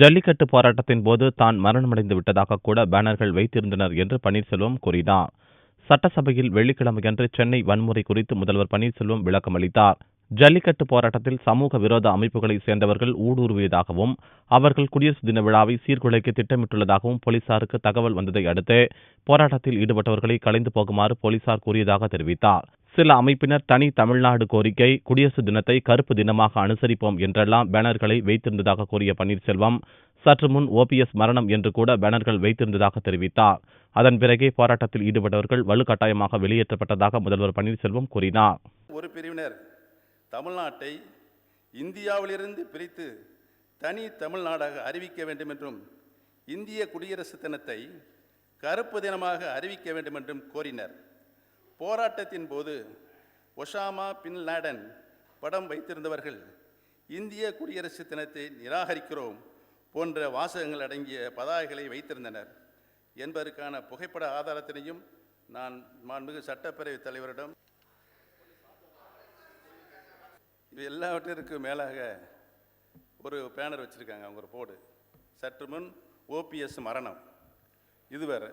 ஜல்லிக்கட்டு போராட்டத்தின் போது தான் மரணமடைந்து விட்டதாக கூட பேனர்கள் வைத்திருந்தனர் என்று பன்னீர்செல்வம் கூறினார். சட்டசபையில் வெள்ளிக்கிழமையன்று சென்னை வன்முறை குறித்து முதல்வர் பன்னீர்செல்வம் விளக்கமளித்தார் ஜல்லிக்கட்டு போராட்டத்தில் சமூக விரோத அமைப்புகளைச் சேர்ந்தவர்கள் ஊடுருவியதாகவும் அவர்கள் குடியரசு தின விழாவை சீர்குலைக்க திட்டமிட்டுள்ளதாகவும் போலீசாருக்கு தகவல் வந்ததை அடுத்து போராட்டத்தில் ஈடுபட்டவர்களை கலைந்து போகுமாறு போலீசார் கூறியதாக தெரிவித்தார். சில அமைப்பினர் தனி தமிழ்நாடு கோரிக்கை குடியரசு தினத்தை கருப்பு தினமாக அனுசரிப்போம் என்றெல்லாம் பேனர்களை வைத்திருந்ததாக கூறிய பன்னீர்செல்வம் சற்று முன் ஓபிஎஸ் மரணம் என்று கூட பேனர்கள் வைத்திருந்ததாக தெரிவித்தார். அதன் பிறகே போராட்டத்தில் ஈடுபட்டவர்கள் வலுக்கட்டாயமாக வெளியேற்றப்பட்டதாக முதல்வர் பன்னீர்செல்வம் கூறினார். ஒரு பிரிவினர் தமிழ்நாட்டை இந்தியாவிலிருந்து பிரித்து தனி தமிழ்நாடாக அறிவிக்க வேண்டும் என்றும் இந்திய குடியரசு தினத்தை கருப்பு தினமாக அறிவிக்க வேண்டும் என்றும் கோரினர். போராட்டத்தின் போது ஒஷாமா பின் லேடன் படம் வைத்திருந்தவர்கள் இந்திய குடியரசு தினத்தை நிராகரிக்கிறோம் போன்ற வாசகங்கள் அடங்கிய பதாகைகளை வைத்திருந்தனர். என்பதற்கான புகைப்பட ஆதாரத்தினையும் நான் மாண்புமிகு சட்டப்பேரவைத் தலைவரிடம் இது எல்லாவற்றிற்கும் மேலாக ஒரு பேனர் வச்சுருக்காங்க அவங்க ஒரு போர்டு. சற்று முன் ஓபிஎஸ் மரணம். இதுவரை